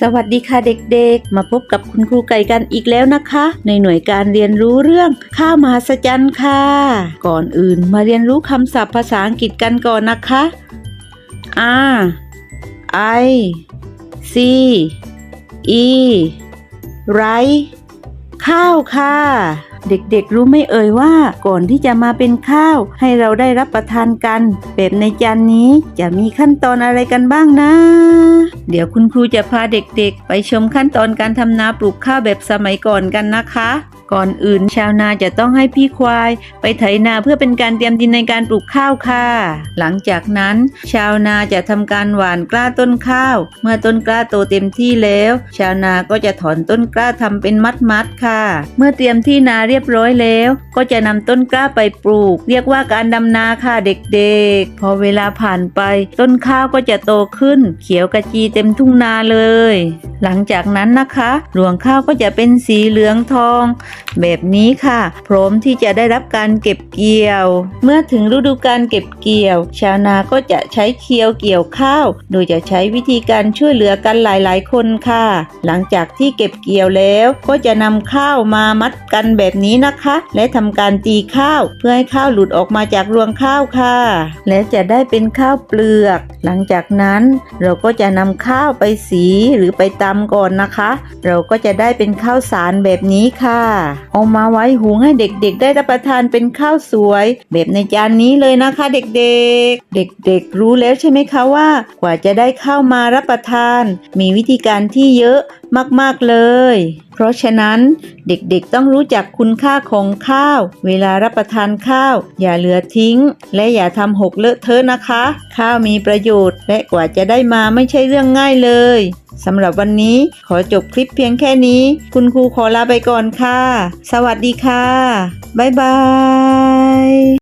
สวัสดีค่ะเด็กๆ มาพบกับคุณครูไก่กันอีกแล้วนะคะ ในหน่วยการเรียนรู้เรื่องข้ามหัศจรรย์ค่ะ ก่อนอื่นมาเรียนรู้คำศัพท์ภาษาอังกฤษกันก่อนนะคะ R I C E Right ข้าวค่ะ เด็กๆรู้ไม่เอ่ยว่าก่อนที่จะมาเป็นข้าว ให้เราได้รับประทานกัน แบบในจานนี้จะมีขั้นตอนอะไรกันบ้างนะ เดี๋ยวคุณครูจะพาเด็กๆ ไปชมขั้นตอนการทำนาปลูกข้าวแบบสมัยก่อนกันนะคะ ก่อนอื่นชาวนาจะต้องให้พี่ควาย ไปไถนาเพื่อเป็นการเตรียมดินในการปลูกข้าวค่ะ หลังจากนั้น ชาวนาจะทำการหว่านกล้าต้นข้าว เมื่อต้นกล้าโตเต็มที่แล้ว ชาวนาก็จะถอนต้นกล้าทำเป็นมัดๆค่ะ เมื่อเตรียมที่นาเรียบร้อยแล้ว ก็จะนำต้นกล้าไปปลูก เรียกว่าการดำนาค่ะเด็กๆ พอเวลาผ่านไป ต้นข้าวก็จะโตขึ้น เขียวกระจีเต็มทุ่งนาเลย หลังจากนั้นนะคะ รวงข้าวก็จะเป็นสีเหลืองทองแบบนี้ค่ะ พร้อมที่จะได้รับการเก็บเกี่ยว เมื่อถึงฤดูการเก็บเกี่ยว ชาวนาก็จะใช้เคียวเกี่ยวข้าว โดยจะใช้วิธีการช่วยเหลือกันหลาย ๆ คนค่ะ หลังจากที่เก็บเกี่ยวแล้วก็จะนำข้าวมามัดกันแบบนี้นะคะ และทำการตีข้าว เพื่อให้ข้าวหลุดออกมาจากรวงข้าวค่ะ และจะได้เป็นข้าวเปลือก หลังจากนั้นเราก็จะนำข้าวไปสีหรือไปตำก่อนนะคะ เราก็จะได้เป็นข้าวสารแบบนี้ค่ะเอามาไว้หุงให้เด็กๆ ได้รับประทานเป็นข้าวสวย แบบในจานนี้เลยนะคะเด็กๆ เด็กๆ รู้แล้วใช่ไหมคะว่า กว่าจะได้ข้าวมารับประทาน มีวิธีการที่เยอะมากๆเลย เพราะฉะนั้นเด็กๆต้องรู้จักคุณค่าของข้าว เวลารับประทานข้าว อย่าเหลือทิ้ง และอย่าทำหกเลอะเทอะนะคะ ข้าวมีประโยชน์และกว่าจะได้มาไม่ใช่เรื่องง่ายเลย สำหรับวันนี้ขอจบคลิปเพียงแค่นี้ คุณครูขอลาไปก่อนค่ะ สวัสดีค่ะ บ๊ายบาย